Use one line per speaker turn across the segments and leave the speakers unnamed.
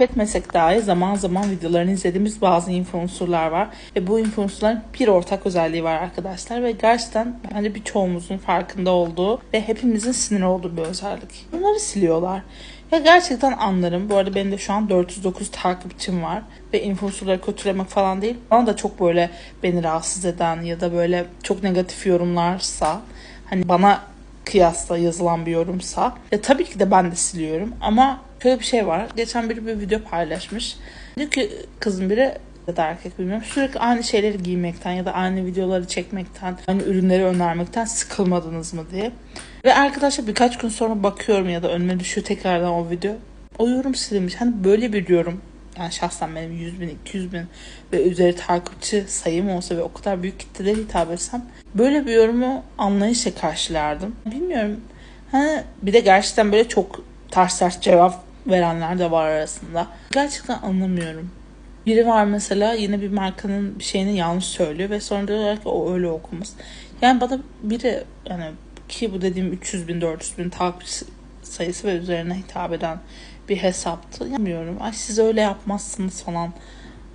etmesek dahi zaman zaman videolarını izlediğimiz bazı influencerlar var. Ve bu influencerların bir ortak özelliği var arkadaşlar. Ve gerçekten bence birçoğumuzun farkında olduğu ve hepimizin sinir olduğu bir özellik. Bunları siliyorlar. Ya gerçekten anlarım. Bu arada benim de şu an 409 takipçim var. Ve influencerları kötülemek falan değil. Bana da çok böyle beni rahatsız eden ya da böyle çok negatif yorumlarsa hani bana kıyasla yazılan bir yorumsa ya tabii ki de ben de siliyorum ama şöyle bir şey var. Geçen biri bir video paylaşmış. Diyor ki kızın biri ya da erkek bilmiyorum sürekli aynı şeyleri giymekten ya da aynı videoları çekmekten aynı ürünleri önermekten sıkılmadınız mı diye. Ve arkadaşlar birkaç gün sonra bakıyorum ya da önüme düşüyor tekrardan o video. O yorum silinmiş. Hani böyle bir yorum yani şahsen benim 100 bin, 200 bin ve üzeri takipçi sayım olsa ve o kadar büyük kitlelere hitap etsem böyle bir yorumu anlayışla karşılardım. Bilmiyorum. Hani bir de gerçekten böyle çok ters ters cevap verenler de var arasında. Gerçekten anlamıyorum. Biri var mesela yine bir markanın bir şeyini yanlış söylüyor ve sonra diyorlar ki o öyle okumaz. Yani bana biri yani ki bu dediğim 300 bin 400 bin takipçi sayısı ve üzerine hitap eden bir hesaptı. Bilmiyorum. Ay siz öyle yapmazsınız falan.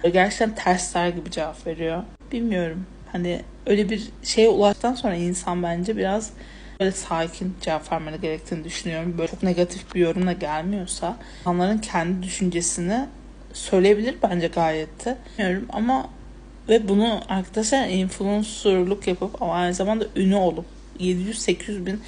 Gerçekten tersler gibi cevap veriyor. Bilmiyorum. Hani öyle bir şeye ulaştıktan sonra insan bence biraz böyle sakin cevap vermeli gerektiğini düşünüyorum. Böyle çok negatif bir yorumla gelmiyorsa insanların kendi düşüncesini söyleyebilir bence gayet de. Bilmiyorum ama ve bunu arkadaşlar influencerlık yapıp ama aynı zamanda ünlü olup 700-800 bin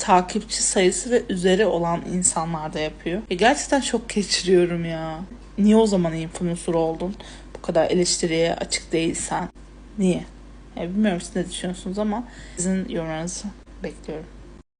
takipçi sayısı ve üzeri olan insanlar da yapıyor. E gerçekten çok geçiriyorum ya. Niye o zaman influencer oldun? Bu kadar eleştiriye açık değilsen. Niye? E bilmiyorum siz ne düşünüyorsunuz ama sizin yorumlarınızı bekliyorum.